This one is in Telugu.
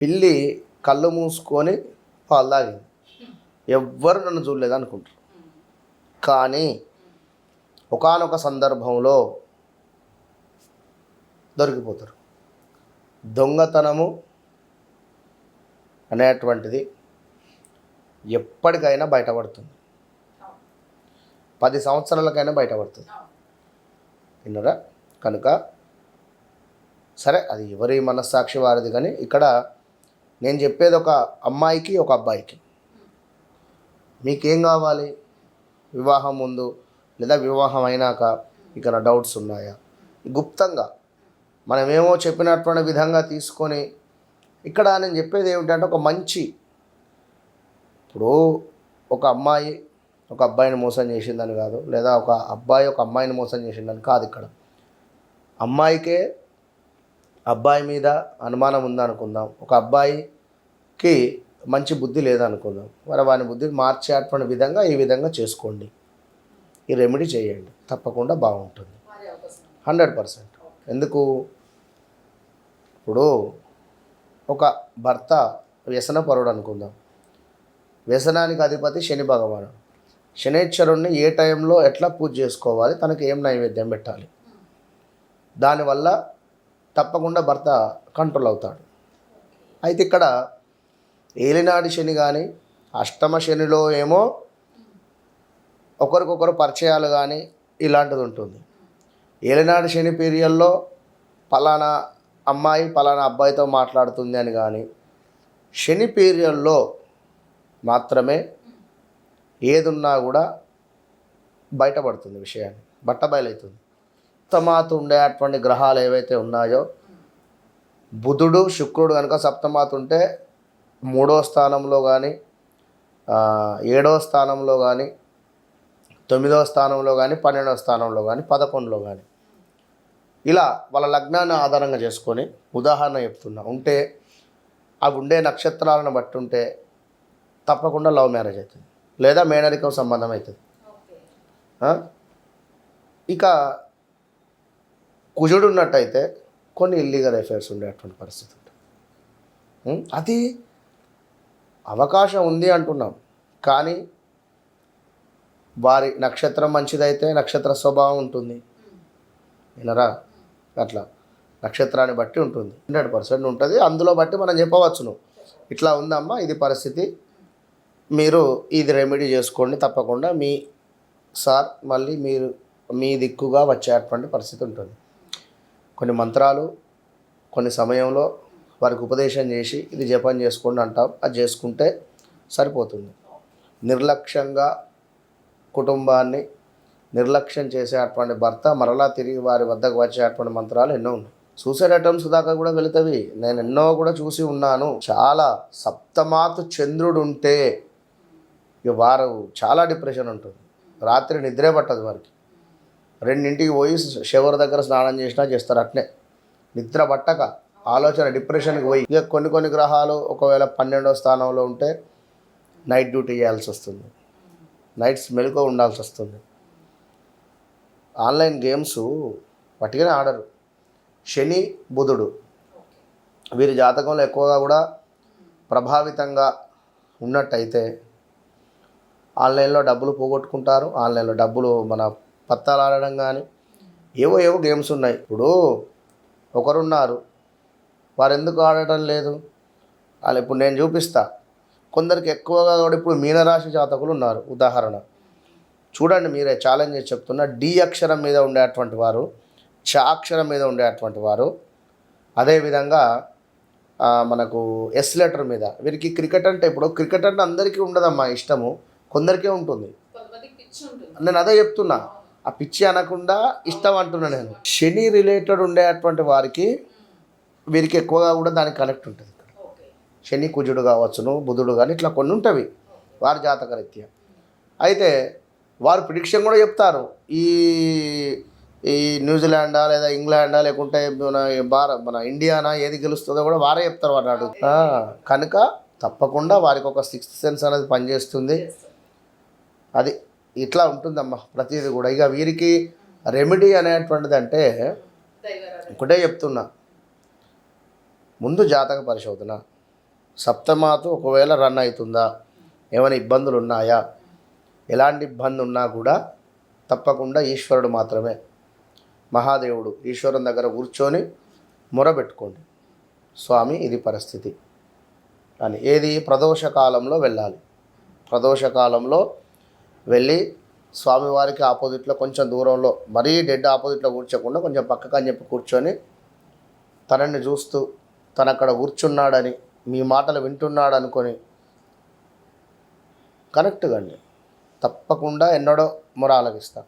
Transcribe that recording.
పిల్లి కళ్ళు మూసుకొని పాలు తాగింది. ఎవ్వరు నన్ను చూడలేదు అనుకుంటారు. కానీ ఒకానొక సందర్భంలో దొరికిపోతారు. దొంగతనము అనేటువంటిది ఎప్పటికైనా బయటపడుతుంది. పది సంవత్సరాలకైనా బయటపడుతుంది. విన్నరా? కనుక సరే అది ఎవరి మనస్సాక్షి వారిది కానీ ఇక్కడ నేను చెప్పేది ఒక అమ్మాయికి ఒక అబ్బాయికి. మీకేం కావాలి? వివాహం ముందు లేదా వివాహం అయినాక ఇక్కడ డౌట్స్ ఉన్నాయా? గుప్తంగా మనమేమో చెప్పినటువంటి విధంగా తీసుకొని ఇక్కడ నేను చెప్పేది ఏమిటంటే ఒక మంచి ఇప్పుడు ఒక అమ్మాయి ఒక అబ్బాయిని మోసం చేసిందని కాదు లేదా ఒక అబ్బాయి ఒక అమ్మాయిని మోసం చేసిందని కాదు ఇక్కడ. అమ్మాయికే అబ్బాయి మీద అనుమానం ఉందనుకుందాం. ఒక అబ్బాయికి మంచి బుద్ధి లేదనుకుందాం. మరి వాని బుద్ధిని మార్చేటువంటి విధంగా ఈ విధంగా చేసుకోండి. ఈ రెమెడీ చేయండి. తప్పకుండా బాగుంటుంది. Hundred percent. ఎందుకు? ఇప్పుడు ఒక భర్త వ్యసనపరుడు అనుకుందాం వ్యసనానికి అధిపతి శని భగవానుడు. శనేశ్వరుణ్ణి ఏ టైంలో ఎట్లా పూజ చేసుకోవాలి? తనకి ఏం నైవేద్యం పెట్టాలి? దానివల్ల తప్పకుండా భర్త కంట్రోల్ అవుతాడు. అయితే ఇక్కడ ఏలినాటి శని కానీ అష్టమ శనిలో ఏమో ఒకరికొకరు పరిచయాలు కానీ ఇలాంటిది ఉంటుంది. ఏలినాటి శని పీరియడ్లో పలానా అమ్మాయి పలానా అబ్బాయితో మాట్లాడుతుంది అని కానీ శని పీరియడ్లో మాత్రమే ఏదున్నా కూడా బయటపడుతుంది విషయాన్ని బట్టబయలవుతుంది. సప్తమాత ఉండేటువంటి గ్రహాలు ఏవైతే ఉన్నాయో బుధుడు శుక్రుడు కనుక సప్తమాత ఉంటే మూడో స్థానంలో కానీ ఏడవ స్థానంలో కానీ తొమ్మిదవ స్థానంలో కానీ పన్నెండవ స్థానంలో కానీ పదకొండులో కానీ ఇలా వాళ్ళ లగ్నాన్ని ఆధారంగా చేసుకొని ఉదాహరణ చెప్తున్నా. ఉంటే అవి ఉండే నక్షత్రాలను బట్టి ఉంటే తప్పకుండా లవ్ మ్యారేజ్ అవుతుంది లేదా మేనరికం సంబంధం అవుతుంది? ఇక కుజుడు ఉన్నట్టయితే కొన్ని ఇల్లీగల్ ఎఫైర్స్ ఉండేటువంటి పరిస్థితి ఉంటుంది. అది అవకాశం ఉంది అంటున్నాం. కానీ వారి నక్షత్రం మంచిదైతే నక్షత్ర స్వభావం ఉంటుంది. వినరా? అట్లా. నక్షత్రాన్ని బట్టి ఉంటుంది. హండ్రెడ్ పర్సెంట్ ఉంటుంది. అందులో బట్టి మనం చెప్పవచ్చును. ఇట్లా ఉందమ్మా ఇది పరిస్థితి. మీరు ఇది రెమెడీ చేసుకోండి తప్పకుండా. మీ సార్ మళ్ళీ మీరు మీ దిక్కుగా వచ్చేటువంటి పరిస్థితి ఉంటుంది. కొన్ని మంత్రాలు కొన్ని సమయంలో వారికి ఉపదేశం చేసి ఇది జపం చేసుకోండి అంటాం. అది చేసుకుంటే సరిపోతుంది. నిర్లక్ష్యంగా కుటుంబాన్ని నిర్లక్ష్యం చేసేటువంటి భర్త మరలా తిరిగి వారి వద్దకు వచ్చేటువంటి మంత్రాలు ఎన్నో ఉన్నాయి. సూసైడ్ అటెంప్ట్స్ దాకా కూడా వెళుతవి. నేను ఎన్నో కూడా చూసి ఉన్నాను. చాలా సప్తమాతు చంద్రుడు ఉంటే ఇక వారు చాలా డిప్రెషన్ ఉంటుంది. రాత్రి నిద్రే పట్టదు వారికి. రెండింటికి పోయి షవర్ దగ్గర స్నానం చేసినా చేస్తారు అట్నే. నిద్ర పట్టక ఆలోచన డిప్రెషన్కి పోయి. ఇక కొన్ని కొన్ని గ్రహాలు ఒకవేళ పన్నెండో స్థానంలో ఉంటే నైట్ డ్యూటీ చేయాల్సి వస్తుంది. నైట్స్ మెలుకో ఉండాల్సి వస్తుంది. ఆన్లైన్ గేమ్స్ పట్టుకునే ఆడరు. శని బుధుడు. వీరి జాతకంలో ఎక్కువగా కూడా ప్రభావితంగా ఉన్నట్టయితే ఆన్లైన్లో డబ్బులు పోగొట్టుకుంటారు. ఆన్లైన్లో డబ్బులు మన పత్తాలు ఆడడం కానీ ఏవో ఏవో గేమ్స్ ఉన్నాయి. ఇప్పుడు ఒకరున్నారు. వారు ఎందుకు ఆడటం లేదు? వాళ్ళు ఇప్పుడు నేను చూపిస్తా. కొందరికి ఎక్కువగా కూడా ఇప్పుడు మీనరాశి జాతకులు ఉన్నారు. ఉదాహరణ. చూడండి మీరే ఛాలెంజ్ చెప్తున్నా డి అక్షరం మీద ఉండేటువంటి వారు చ అక్షరం మీద ఉండేటువంటి వారు అదేవిధంగా మనకు ఎస్ లెటర్ మీద. వీరికి క్రికెట్ అంటే ఇప్పుడు క్రికెట్ అంటే అందరికీ ఉండదమ్మా ఇష్టము. కొందరికే ఉంటుంది. నేను అదే చెప్తున్నా. ఆ పిచ్చి అనకుండా ఇష్టం అంటున్నా నేను. శని రిలేటెడ్ ఉండేటువంటి వారికి వీరికి ఎక్కువగా కూడా దానికి కనెక్ట్ ఉంటుంది శని కుజుడు కావచ్చును బుధుడు కానీ ఇట్లా కొన్ని ఉంటవి వారి జాతక రీత్యా. అయితే వారు ప్రిడిక్షన్ కూడా చెప్తారు. ఈ ఈ న్యూజిలాండా లేదా ఇంగ్లాండా లేకుంటే మన భార మన ఇండియానా ఏది గెలుస్తుందో కూడా వారే చెప్తారు వారు అడుగు ఆ, కనుక తప్పకుండా వారికి ఒక సిక్స్త్ సెన్స్ అనేది పనిచేస్తుంది. అది ఇట్లా ఉంటుందమ్మా ప్రతిదీ కూడా. ఇక వీరికి రెమెడీ అనేటువంటిది అంటే ఒకటే చెప్తున్నా. ముందు జాతక పరిశోధన. సప్తమాతు ఒకవేళ రన్ అవుతుందా? ఏమైనా ఇబ్బందులు ఉన్నాయా ఎలాంటి ఇబ్బంది ఉన్నా కూడా తప్పకుండా ఈశ్వరుడు మాత్రమే. మహాదేవుడు ఈశ్వరుని దగ్గర కూర్చొని మొరబెట్టుకోండి స్వామి ఇది పరిస్థితి. అని. ఏది? ప్రదోష కాలంలో వెళ్ళాలి. ప్రదోష కాలంలో వెళ్ళి స్వామివారికి ఆపోజిట్లో కొంచెం దూరంలో మరీ డెడ్ ఆపోజిట్లో కూర్చోకుండా కొంచెం పక్కకు అని చెప్పి కూర్చొని తనని చూస్తూ తను అక్కడ కూర్చున్నాడని మీ మాటలు వింటున్నాడు అనుకొని కరెక్ట్ కండి తప్పకుండా ఎన్నడో మొర ఆలకిస్తా.